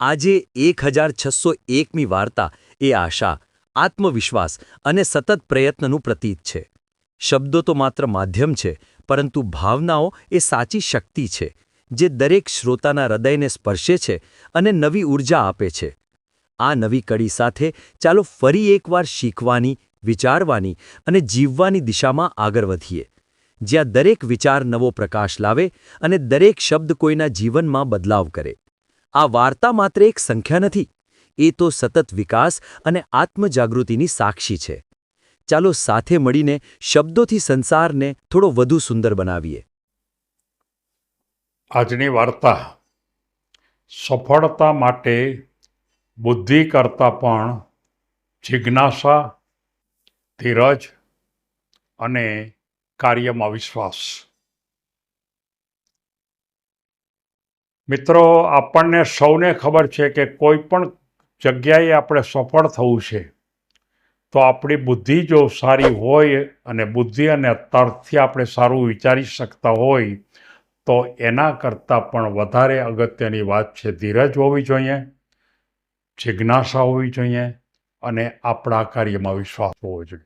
આજે એક હજાર છસો એકમી વાર્તા એ આશા, આત્મવિશ્વાસ અને સતત પ્રયત્નનું પ્રતીક છે. શબ્દો તો માત્ર માધ્યમ છે, પરંતુ ભાવનાઓ એ સાચી શક્તિ છે, જે દરેક શ્રોતાના હૃદયને સ્પર્શે છે અને નવી ઊર્જા આપે છે. આ નવી કડી સાથે ચાલો ફરી એકવાર શીખવાની, વિચારવાની અને જીવવાની દિશામાં આગળ વધીએ. જ્યાં દરેક વિચાર નવો પ્રકાશ લાવે અને દરેક શબ્દ કોઈના જીવનમાં બદલાવ કરે. આ વાર્તા માત્ર એક સંખ્યા નથી, એ તો સતત વિકાસ અને આત્મજાગૃતિની સાક્ષી છે. ચાલો સાથે મળીને શબ્દોથી સંસારને થોડો વધુ સુંદર બનાવીએ. આજની વાર્તા સફળતા માટે બુદ્ધિ કરતાં પણ જિજ્ઞાસા, ધીરજ અને કાર્યમાં વિશ્વાસ. મિત્રો, આપણને સૌને ખબર છે કે કોઈ પણ જગ્યાએ આપણે સફળ થવું છે, તો આપણી બુદ્ધિ જો સારી હોય અને બુદ્ધિ અને તર્કથી આપણે સારું વિચારી શકતા હોય, તો એના કરતાં પણ વધારે અગત્યની વાત છે ધીરજ હોવી જોઈએ, જિજ્ઞાસા હોવી જોઈએ અને આપણા કાર્યમાં વિશ્વાસ હોવો જોઈએ.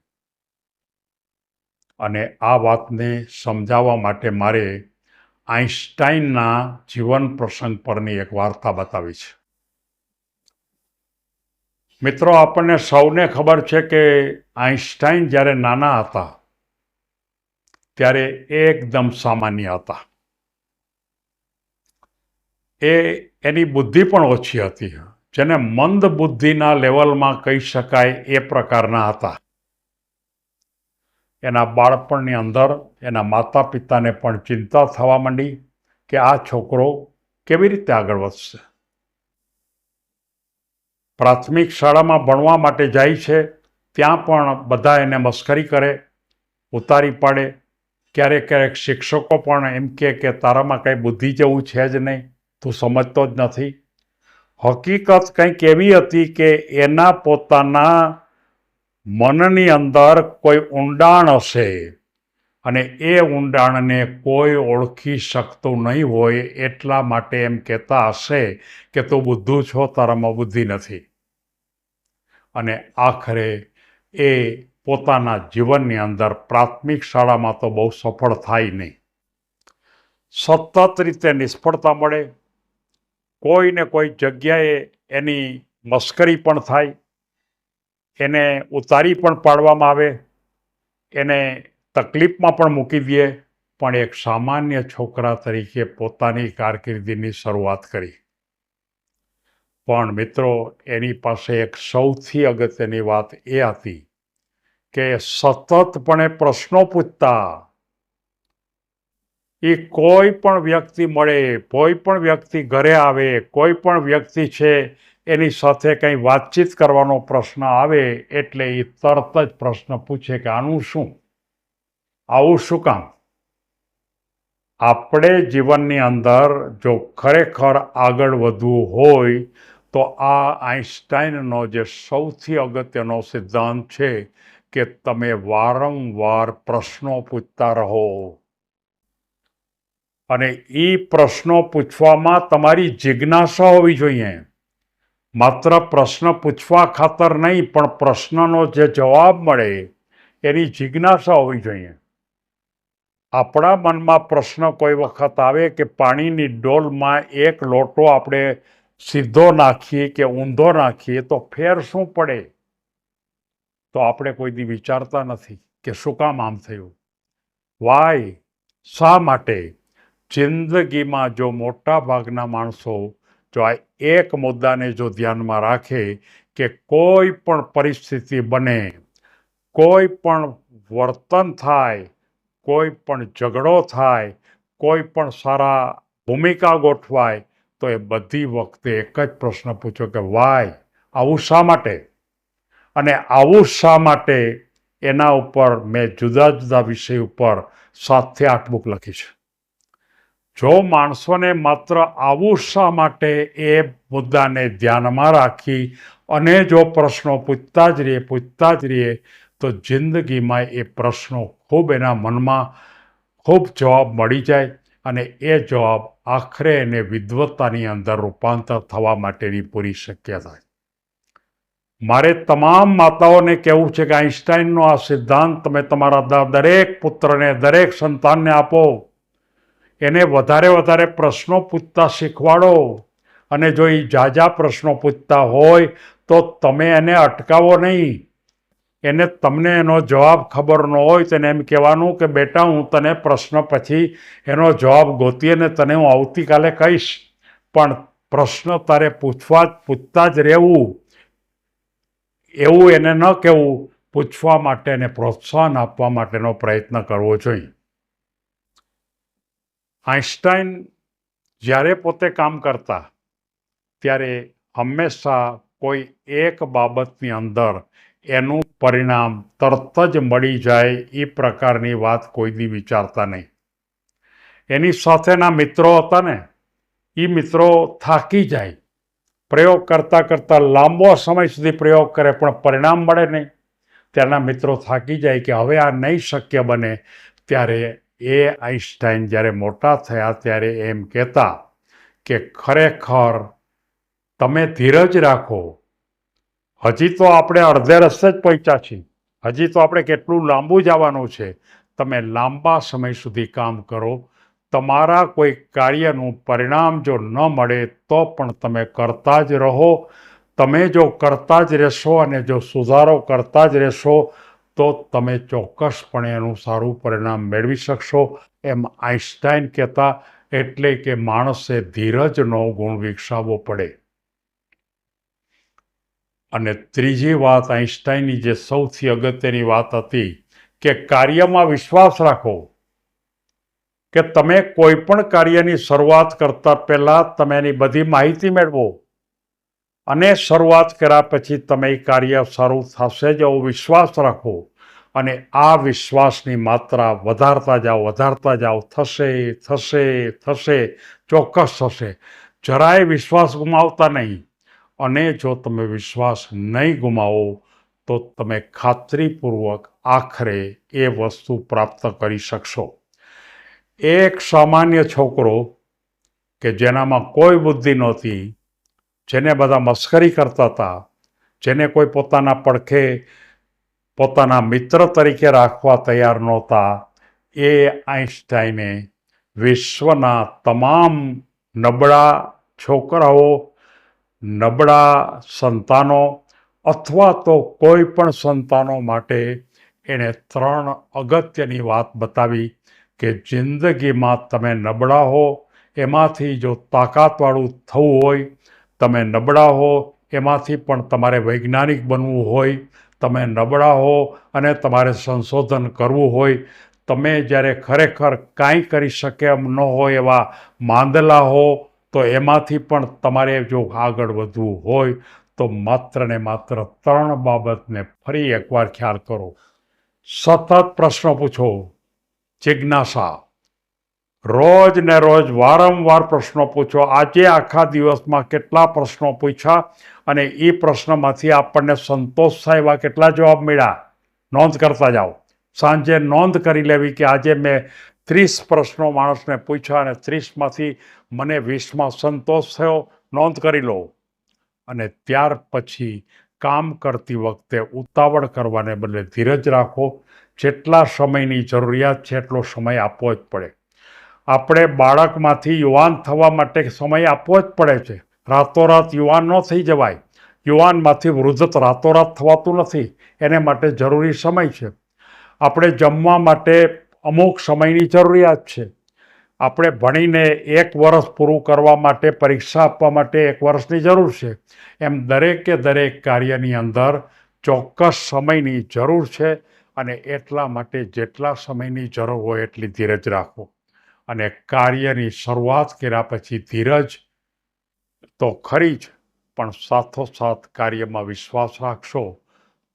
અને આ વાતને સમજાવવા માટે મારે આઈન્સ્ટાઈનના જીવન પ્રસંગ પરની એક વાર્તા બતાવી છે. મિત્રો, આપણને સૌને ખબર છે કે આઈન્સ્ટાઈન જ્યારે નાના હતા, ત્યારે એકદમ સામાન્ય હતા. એ એની બુદ્ધિ પણ ઓછી હતી, જેને મંદ બુદ્ધિના લેવલમાં કહી શકાય એ પ્રકારના હતા. એના બાળપણની અંદર એના માતા પિતાને પણ ચિંતા થવા માંડી કે આ છોકરો કેવી રીતે આગળ વધશે. પ્રાથમિક શાળામાં ભણવા માટે જાય છે, ત્યાં પણ બધા એને મસ્કરી કરે, ઉતારી પાડે. ક્યારેક ક્યારેક શિક્ષકો પણ એમ કહે કે તારામાં કંઈ બુદ્ધિ જેવું છે જ નહીં, તું સમજતો જ નથી. હકીકત કંઈક એવી હતી કે એના પોતાના મનની અંદર કોઈ ઊંડાણ હશે અને એ ઊંડાણને કોઈ ઓળખી શકતું નહીં હોય એટલા માટે એમ કહેતા હશે કે તું બુદ્ધુ છો તારામાં બુદ્ધિ નથી. અને આખરે એ પોતાના જીવનની અંદર પ્રાથમિક શાળામાં તો બહુ સફળ થાય નહીં. સતત રીતે નિષ્ફળતા મળે. કોઈને કોઈ જગ્યાએ એની મસ્કરી પણ થાય. એને ઉતારી પણ પાડવામાં આવે, એને તકલીફમાં પણ મૂકી દે, પણ એક સામાન્ય છોકરા તરીકે પોતાની કારકિર્દીની શરૂઆત કરી. પણ મિત્રો, એની પાસે એક સૌથી અગત્યની વાત એ હતી કે સતતપણે પ્રશ્નો પૂછતા. એ કોઈ પણ વ્યક્તિ મળે, કોઈ પણ વ્યક્તિ ઘરે આવે, કોઈ પણ વ્યક્તિ છે એની સાથે કંઈ વાતચીત કરવાનો પ્રશ્ન આવે એટલે એ તરત જ પ્રશ્ન પૂછે કે આનું શું? આવું શું કામ? આપણે જીવનની અંદર જો ખરેખર આગળ વધવું હોય તો આ આઈન્સ્ટાઈનનો જે સૌથી અગત્યનો સિદ્ધાંત છે કે તમે વારંવાર પ્રશ્નો પૂછતા રહો. અને એ પ્રશ્નો પૂછવામાં તમારી જિજ્ઞાસા હોવી જોઈએ. માત્ર પ્રશ્ન પૂછવા ખાતર નહીં, પણ પ્રશ્નનો જે જવાબ મળે એની જિજ્ઞાસા હોવી જોઈએ. આપણા મનમાં પ્રશ્ન કોઈ વખત આવે કે પાણીની ડોલમાં એક લોટો આપણે સીધો નાખીએ કે ઊંધો નાખીએ, તો ફેર શું પડે? તો આપણે કોઈ દી વિચારતા નથી કે શું કામ આમ થયું. વાય? શા માટે? જિંદગીમાં જો મોટા ભાગના માણસો જો આ એક મુદ્દાને જો ધ્યાનમાં રાખે કે કોઈ પણ પરિસ્થિતિ બને, કોઈ પણ વર્તન થાય, કોઈ પણ ઝઘડો થાય, કોઈ પણ સારા ભૂમિકા ગોઠવાય, તો એ બધી વખતે એક જ પ્રશ્ન પૂછો કે વાય આવું શા માટે? અને આવું શા માટે? એના ઉપર મેં જુદા જુદા વિષય ઉપર સાતથી આઠ બુક લખી છે. જો માણસોને માત્ર આવું શા માટે એ મુદ્દાને ધ્યાનમાં રાખી અને જો પ્રશ્નો પૂછતા જ રહીએ, પૂછતા જ રહીએ, તો જિંદગીમાં એ પ્રશ્નો ખૂબ એના મનમાં ખૂબ જવાબ મળી જાય અને એ જવાબ આખરે એને વિદ્વત્તાની અંદર રૂપાંતર થવા માટેની પૂરી શક્યતા મારે તમામ માતાઓને કહેવું છે કે આઈન્સ્ટાઈનનો આ સિદ્ધાંત, તમે તમારા દરેક પુત્રને, દરેક સંતાનને આપો. એને વધારે વધારે પ્રશ્નો પૂછતા શીખવાડો. અને જો એ જાજા પ્રશ્નો પૂછતા હોય, તો તમે એને અટકાવો નહીં. એને તમને એનો જવાબ ખબર ન હોય, તેને એમ કહેવાનું કે, બેટા, હું તને પ્રશ્ન પછી એનો જવાબ ગોતી અને તને હું આવતીકાલે કહીશ. પણ પ્રશ્ન તારે પૂછવા પૂછતા જ રહેવું. એવું એને ન કહેવું. પૂછવા માટે એને પ્રોત્સાહન આપવા માટેનો પ્રયત્ન કરવો જોઈએ. આઈન્સ્ટાઈન જ્યારે પોતે કામ કરતા, ત્યારે હંમેશા કોઈ એક બાબતની અંદર એનું પરિણામ તરત જ મળી જાય એ પ્રકારની વાત કોઈ દી વિચારતા નહીં. એની સાથેના મિત્રો હતા ને એ મિત્રો થાકી જાય. પ્રયોગ કરતાં કરતાં લાંબો સમય સુધી પ્રયોગ કરે પણ પરિણામ મળે નહીં. ત્યારના મિત્રો થાકી જાય કે હવે આ નહીં શક્ય બને, ત્યારે એ આઈન્સ્ટાઈન જ્યારે મોટા થયા ત્યારે એમ કહેતા કે ખરેખર તમે ધીરજ રાખો. હજી તો આપણે અડધે રસ્તે જ પહોંચ્યા છીએ. હજી તો આપણે કેટલું લાંબુ જવાનું છે. તમે લાંબા સમય સુધી કામ કરો. તમારા કોઈ કાર્યનું પરિણામ જો ન મળે તો પણ તમે કરતા જ રહો. તમે જો કરતા જ રહેશો અને જો સુધારો કરતા જ રહેશો તો તમે ચોક્કસપણે એનું સારું પરિણામ મેળવી શકશો. એમ આઈન્સ્ટાઈન કહેતા એટલે કે માણસે ધીરજનો ગુણ વિકસાવવો પડે. અને ત્રીજી વાત આઈન્સ્ટાઈનની જે સૌથી અગત્યની વાત હતી કે કાર્યમાં વિશ્વાસ રાખો. કે તમે કોઈ પણ કાર્યની શરૂઆત કરતા પહેલાં તમે એની બધી માહિતી મેળવો. અને શરૂઆત કર્યા પછી તમે કાર્ય શરૂ થશે જ એવો વિશ્વાસ રાખો. અને આ વિશ્વાસની માત્રા વધારતા જાઓ વધારતા જાઓ. થશે થશે થશે, ચોક્કસ થશે. જરાય વિશ્વાસ ગુમાવતા નહીં. અને જો તમે વિશ્વાસ નહીં ગુમાવો, તો તમે ખાતરીપૂર્વક આખરે એ વસ્તુ પ્રાપ્ત કરી શકશો. એક સામાન્ય છોકરો કે જેનામાં કોઈ બુદ્ધિ નહોતી જેને બધા મસ્કરી કરતા હતા, જેને કોઈ પોતાના પડખે પોતાના મિત્ર તરીકે રાખવા તૈયાર નહોતા, એ આઈન્સ્ટાઈને વિશ્વના તમામ નબળા છોકરાઓ, નબળા સંતાનો અથવા તો કોઈ પણ સંતાનો માટે એણે ત્રણ અગત્યની વાત બતાવી કે જિંદગીમાં તમે નબળા હો, એમાંથી જો તાકાતવાળું થવું હોય તમે નબળા હો, એમાંથી પણ તમારે વૈજ્ઞાનિક બનવું હોય, તમે નબળા હો અને તમારે સંશોધન કરવું હોય, તમે જ્યારે ખરેખર કાંઈ કરી શકે એમ ન હોય એવા માંદલા હો, તો એમાંથી પણ તમારે જો આગળ વધવું હોય, તો માત્ર ને માત્ર ત્રણ બાબતને ફરી એકવાર ખ્યાલ કરો. સતત પ્રશ્નો પૂછો. જિજ્ઞાસા. રોજ ને રોજ વારંવાર પ્રશ્નો પૂછો આજે આખા દિવસમાં કેટલા પ્રશ્નો પૂછ્યા અને એ પ્રશ્નમાંથી આપણને સંતોષ થાય એવા કેટલા જવાબ મળ્યા? નોંધ કરતા જાઓ. સાંજે નોંધ કરી લેવી કે આજે મેં ત્રીસ પ્રશ્નો માણસને પૂછ્યા અને ત્રીસમાંથી મને વીસમાં સંતોષ થયો. નોંધ કરી લો. અને ત્યાર પછી કામ કરતી વખતે ઉતાવળ કરવાને બદલે ધીરજ રાખો. જેટલા સમયની જરૂરિયાત છે એટલો સમય આપવો જ પડે. આપણે બાળકમાંથી યુવાન થવા માટે સમય આપવો જ પડે છે. રાતોરાત યુવાન ન થઈ જવાય. યુવાનમાંથી વૃદ્ધ રાતોરાત થવાતું નથી. એને માટે જરૂરી સમય છે. આપણે જમવા માટે અમુક સમયની જરૂરિયાત છે. આપણે ભણીને એક વર્ષ પૂરું કરવા માટે, પરીક્ષા આપવા માટે એક વર્ષની જરૂર છે. એમ દરેકે દરેક કાર્યની અંદર ચોક્કસ સમયની જરૂર છે અને એટલા માટે જેટલા સમયની જરૂર હોય એટલી ધીરજ રાખો. અને કાર્યની શરૂઆત કર્યા પછી ધીરજ તો ખરી જ, પણ સાથોસાથ કાર્યમાં વિશ્વાસ રાખશો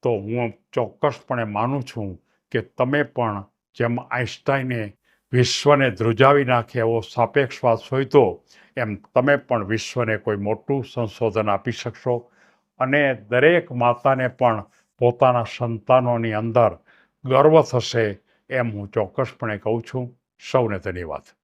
તો હું ચોક્કસપણે માનું છું કે તમે પણ જેમ આઈન્સ્ટાઈને વિશ્વને ધ્રુજાવી નાખે એવો સાપેક્ષવાદ સોયતો એમ તમે પણ વિશ્વને કોઈ મોટું સંશોધન આપી શકશો અને દરેક માતાને પણ પોતાના સંતાનોની અંદર ગર્વ થશે એમ હું ચોક્કસપણે કહું છું. Shaunet e një vatë.